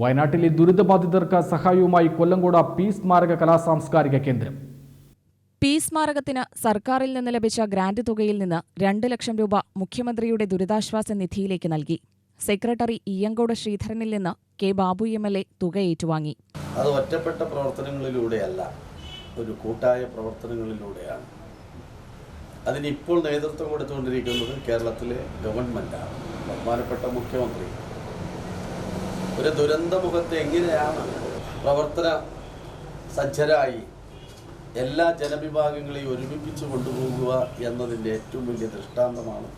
വയനാട്ടിലെ ദുരിതബാധിതർക്ക് സഹായവുമായി കൊല്ലങ്കോട് പി സ്മാരക കലാസാംസ്കാരിക കേന്ദ്രം. പി സ്മാരകത്തിന് സർക്കാരിൽ നിന്ന് ലഭിച്ച ഗ്രാന്റ് തുകയിൽ നിന്ന് രണ്ട് ലക്ഷം രൂപ മുഖ്യമന്ത്രിയുടെ ദുരിതാശ്വാസ നിധിയിലേക്ക് നൽകി. സെക്രട്ടറി ഇയ്യങ്കോട് ശ്രീധരനിൽ നിന്ന് K Babu M L A തുക ഏറ്റുവാങ്ങി. അത് ഒറ്റപ്പെട്ട പ്രവർത്തനങ്ങളിലൂടെയല്ല ഒരു കൂട്ടായ പ്രവർത്തനങ്ങളിലൂടെയാണ്. അതിനിപ്പോൾ നേതൃത്വം കൊടുത്തുകൊണ്ടിരിക്കുന്നത് കേരളത്തിലെ ഗവൺമെന്റാണ് ബഹുമാനപ്പെട്ട മുഖ്യമന്ത്രി. ഒരു ദുരന്തമുഖത്തെ എങ്ങനെയാണ് പ്രവർത്തന സജ്ജരായി എല്ലാ ജനവിഭാഗങ്ങളെയും ഒരുമിപ്പിച്ച് കൊണ്ടുപോകുക എന്നതിന്റെ ഏറ്റവും വലിയ ദൃഷ്ടാന്തമാണ്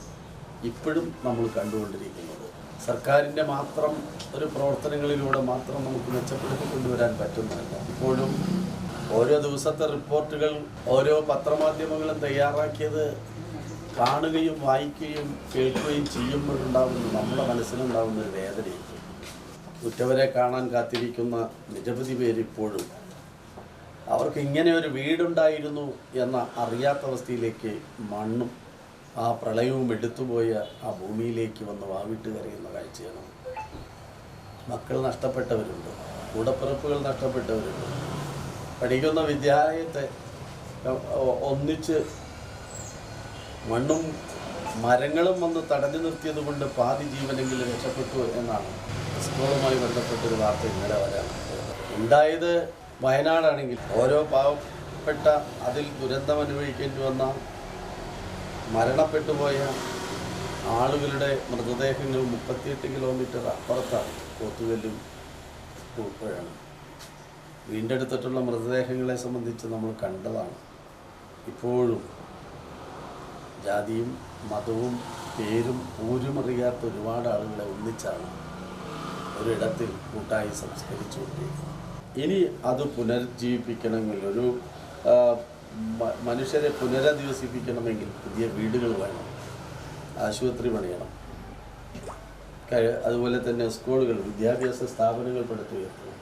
ഇപ്പോഴും നമ്മൾ കണ്ടുകൊണ്ടിരിക്കുന്നത്. സർക്കാരിന്റെ മാത്രം ഒരു പ്രവർത്തനങ്ങളിലൂടെ മാത്രം നമുക്ക് മെച്ചപ്പെടുത്തി കൊണ്ടുവരാൻ പറ്റുന്നതല്ല. ഇപ്പോഴും ഓരോ ദിവസത്തെ റിപ്പോർട്ടുകൾ ഓരോ പത്രമാധ്യമങ്ങളും തയ്യാറാക്കിയത് കാണുകയും വായിക്കുകയും കേൾക്കുകയും ചെയ്യുമ്പോഴുണ്ടാകുന്ന നമ്മുടെ മനസ്സിലുണ്ടാകുന്ന ഒരു വേദനയും ഉറ്റവരെ കാണാൻ കാത്തിരിക്കുന്ന നിരവധി പേരിപ്പോഴും അവർക്ക് ഇങ്ങനെ ഒരു വീടുണ്ടായിരുന്നു എന്ന അറിയാത്ത അവസ്ഥയിലേക്ക് മണ്ണും ആ പ്രളയവും എടുത്തുപോയ ആ ഭൂമിയിലേക്ക് വന്ന് വാവിട്ട് കരയുന്ന കാഴ്ചയാണ്. മക്കൾ നഷ്ടപ്പെട്ടവരുണ്ട് കൂടപ്പിറപ്പുകൾ നഷ്ടപ്പെട്ടവരുണ്ട്. പഠിക്കുന്ന വിദ്യാലയത്തെ ഒന്നിച്ച് മണ്ണും മരങ്ങളും വന്ന് തടഞ്ഞു നിർത്തിയത് കൊണ്ട് പാതി ജീവനെങ്കിലും രക്ഷപ്പെട്ടു എന്നാണ് സ്കൂളുമായി ബന്ധപ്പെട്ടൊരു വാർത്ത ഇന്നലെ വരാൻ ഉണ്ടായത് വയനാടാണെങ്കിൽ ഓരോ പാവപ്പെട്ട അതിൽ ദുരന്തം അനുഭവിക്കേണ്ടി വന്ന മരണപ്പെട്ടുപോയ ആളുകളുടെ മൃതദേഹങ്ങൾ മുപ്പത്തിയെട്ട് കിലോമീറ്റർ അപ്പുറത്താണ്. കോത്തുകല്ലും പൂപ്പഴാണ് വീണ്ടെടുത്തിട്ടുള്ള മൃതദേഹങ്ങളെ സംബന്ധിച്ച് നമ്മൾ കണ്ടതാണ്. ഇപ്പോഴും ജാതിയും മതവും പേരും ഊരുമറിയാത്ത ഒരുപാട് ആളുകളെ ഒന്നിച്ചാണ് ഒരിടത്തിൽ കൂട്ടായി സംസ്കരിച്ചുകൊണ്ടിരിക്കുന്നത്. ഇനി അത് പുനരുജ്ജീവിപ്പിക്കണമെങ്കിൽ ഒരു മനുഷ്യരെ പുനരധിവസിപ്പിക്കണമെങ്കിൽ പുതിയ വീടുകൾ വേണം ആശുപത്രി പണിയണം അതുപോലെ തന്നെ സ്കൂളുകൾ വിദ്യാഭ്യാസ സ്ഥാപനങ്ങൾ പടുത്തുയർത്തണം.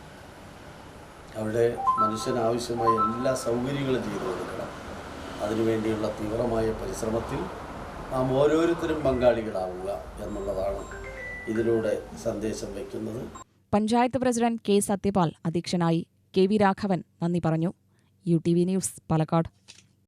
അവിടെ മനുഷ്യനാവശ്യമായ എല്ലാ സൗകര്യങ്ങളും ചെയ്തു കൊടുക്കണം. അതിനുവേണ്ടിയുള്ള തീവ്രമായ പരിശ്രമത്തിൽ നാം ഓരോരുത്തരും പങ്കാളികളാവുക എന്നുള്ളതാണ് ഇതിലൂടെ സന്ദേശം വയ്ക്കുന്നത്. പഞ്ചായത്ത് പ്രസിഡന്റ് കെ സത്യപാൽ അധ്യക്ഷനായി കെ വി രാഘവൻ നന്ദി പറഞ്ഞു. U T V news Palakkad.